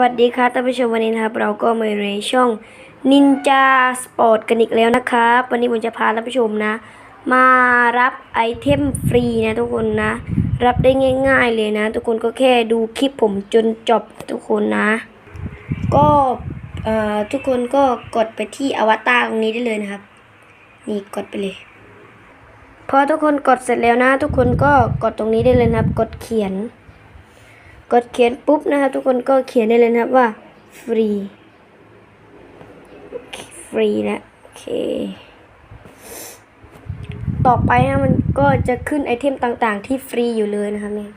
วัสดีครับท่านผู้ชมวันนี้นะครับ เราก็มาในช่องนินจาสปอร์ตกันอีกแล้วนะครับ วันนี้ผมจะพาท่านผู้ชมนะ มารับไอเทมฟรีนะทุกคนนะ รับได้ง่าย ๆเลยนะ ทุกคนก็แค่ดูคลิปผมจนจบทุกคนนะ ก็ทุกคนก็กดไปที่อวตารตรงนี้ได้เลยนะครับ นี่กดไปเลยพอทุกคนกดเสร็จแล้วนะ ทุกคนก็กดตรงนี้ได้เลยนะครับ กดเขียน กดเขียนปุ๊บนะครับ ทุกคนก็เขียนได้เลยนะครับว่าฟรีฟรีนะโอเค ต่อไปนะมันก็จะขึ้นไอเทมต่างๆ ที่ฟรีอยู่เลยนะครับเนี่ย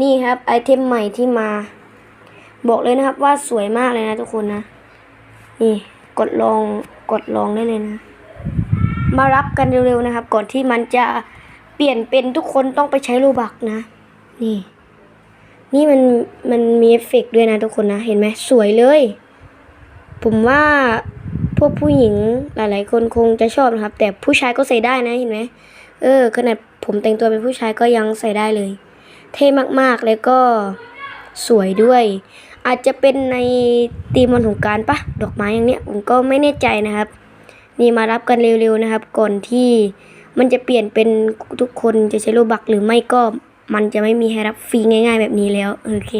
นี่ครับไอเทมใหม่ที่มา บอกเลยนะครับว่าสวยมากเลยนะทุกคนนะ นี่กดลองกดลองได้เลยนะ มารับกันเร็วๆนะครับ ก่อนที่มันจะเปลี่ยนเป็นทุกคนต้องไปใช้โลบักนะ นี่ นี่มันมันมีเอฟเฟกต์ด้วยนะทุกคนนะ เห็นไหมสวยเลย ผมว่าพวกผู้หญิงหลาย ๆ คนคงจะชอบนะครับ แต่ผู้ชายก็ใส่ได้นะเห็นไหมเออขนาดผมแต่งตัวเป็นผู้ชายก็ยังใส่ได้เลย เท่มากๆแล้วก็สวยด้วย อาจจะเป็นในตีมวันสงการปะดอกไม้อย่างเนี้ยผมก็ไม่แน่ใจนะครับ นี่มารับกันเร็ว ๆ นะครับ ก่อนที่มันจะเปลี่ยนเป็นทุกคนจะใช้โลบักหรือไม่ก็ มันจะไม่มีให้รับฟรีง่าย ๆ แบบนี้แล้วโอเค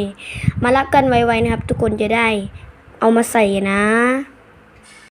มารับกันไวๆนะครับ ทุกคนจะได้เอามาใส่นะ